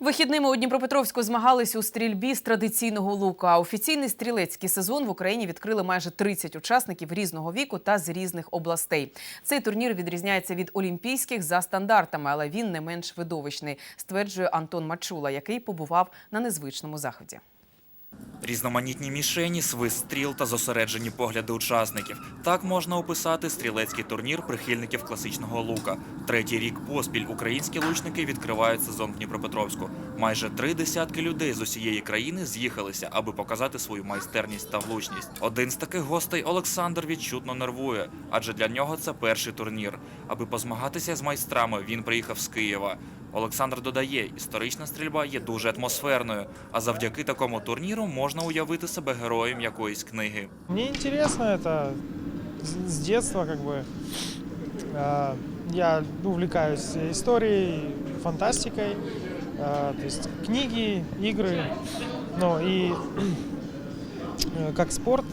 Вихідними у Дніпропетровську змагались у стрільбі з традиційного лука. Офіційний стрілецький сезон в Україні відкрили майже 30 учасників різного віку та з різних областей. Цей турнір відрізняється від олімпійських за стандартами, але він не менш видовищний, стверджує Антон Мачула, який побував на незвичному заході. Різноманітні мішені, свист стріл та зосереджені погляди учасників. Так можна описати стрілецький турнір прихильників класичного лука. Третій рік поспіль українські лучники відкривають сезон в Дніпропетровську. Майже три десятки людей з усієї країни з'їхалися, аби показати свою майстерність та влучність. Один з таких гостей Олександр відчутно нервує, адже для нього це перший турнір. Аби позмагатися з майстрами, він приїхав з Києва. Олександр додає, історична стрільба є дуже атмосферною, а завдяки такому турніру можна уявити себе героєм якоїсь книги. Мне интересно это с с детства, как бы. Э, Я увлекаюсь историей, фантастикой, э, то есть книги, игры, ну и э, как спорт,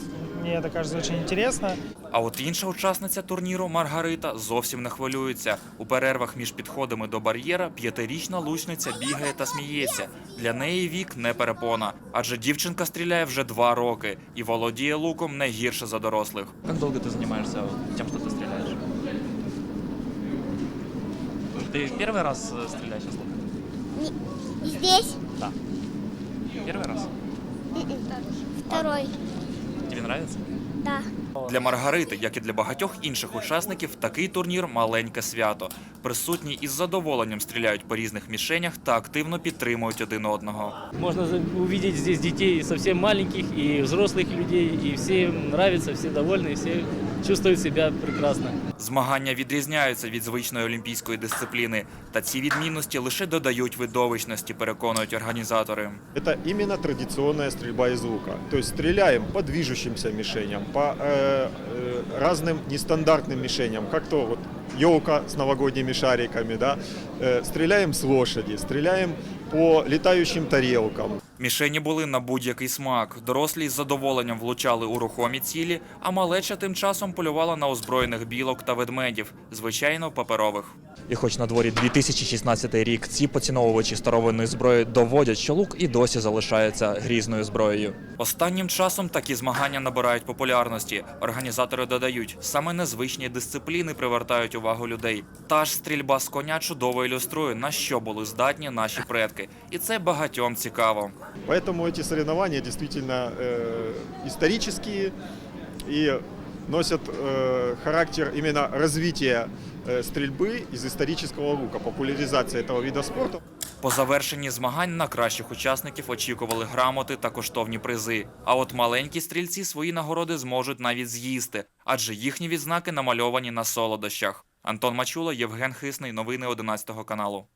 мне это кажется очень интересно. А от інша учасниця турніру Маргарита зовсім не хвилюється. У перервах між підходами до бар'єра п'ятирічна лучниця бігає та сміється. Для неї вік не перепона, адже дівчинка стріляє вже два роки і володіє луком не гірше за дорослих. Как долго ты занимаешься тем, что ты стреляешь? Ты первый раз э, стреляешь из лука? Не- Здесь Да. Первый раз? второй. Нравится? Да. Для Маргарити, як і для багатьох інших учасників, такий турнір маленьке свято. Присутні із задоволенням стріляють по різних мішенях та активно підтримують один одного. Можна за- тут дітей зовсім совсем маленьких і взрослых людей, і всім подобається, всі довольні, все чувствуют себя прекрасно. Змагання відрізняються від звичної олімпійської дисципліни, та ці відмінності лише додають видовищності, переконують організатори. Это именно традиционная стрельба из лука. То есть стреляем по движущимся мишеням, по э, э, разным нестандартным мишеням, как то вот елка с новогодними шариками, да. Э, стреляем с лошади, стреляем по літаючим тарілкам. Мішені були на будь-який смак. Дорослі з задоволенням влучали у рухомі цілі, а малеча тим часом полювала на озброєних білок та ведмедів, звичайно, паперових. І хоч на дворі 2016 рік ці поціновувачі старовинної зброї доводять, що лук і досі залишається грізною зброєю. Останнім часом такі змагання набирають популярності. Організатори додають, саме незвичні дисципліни привертають увагу людей. Та ж стрільба з коня чудово ілюструє, на що були здатні наші предки. І це багатьом цікаво. Поэтому эти соревнования действительно э, исторические и носят э, характер именно развития э, стрельбы из исторического лука, популяризация этого вида спорту. По завершенні змагань на кращих учасників очікували грамоти та коштовні призи. А от маленькі стрільці свої нагороди зможуть навіть з'їсти, адже їхні відзнаки намальовані на солодощах. Антон Мачула, Євген Хисний. Новини 11 каналу.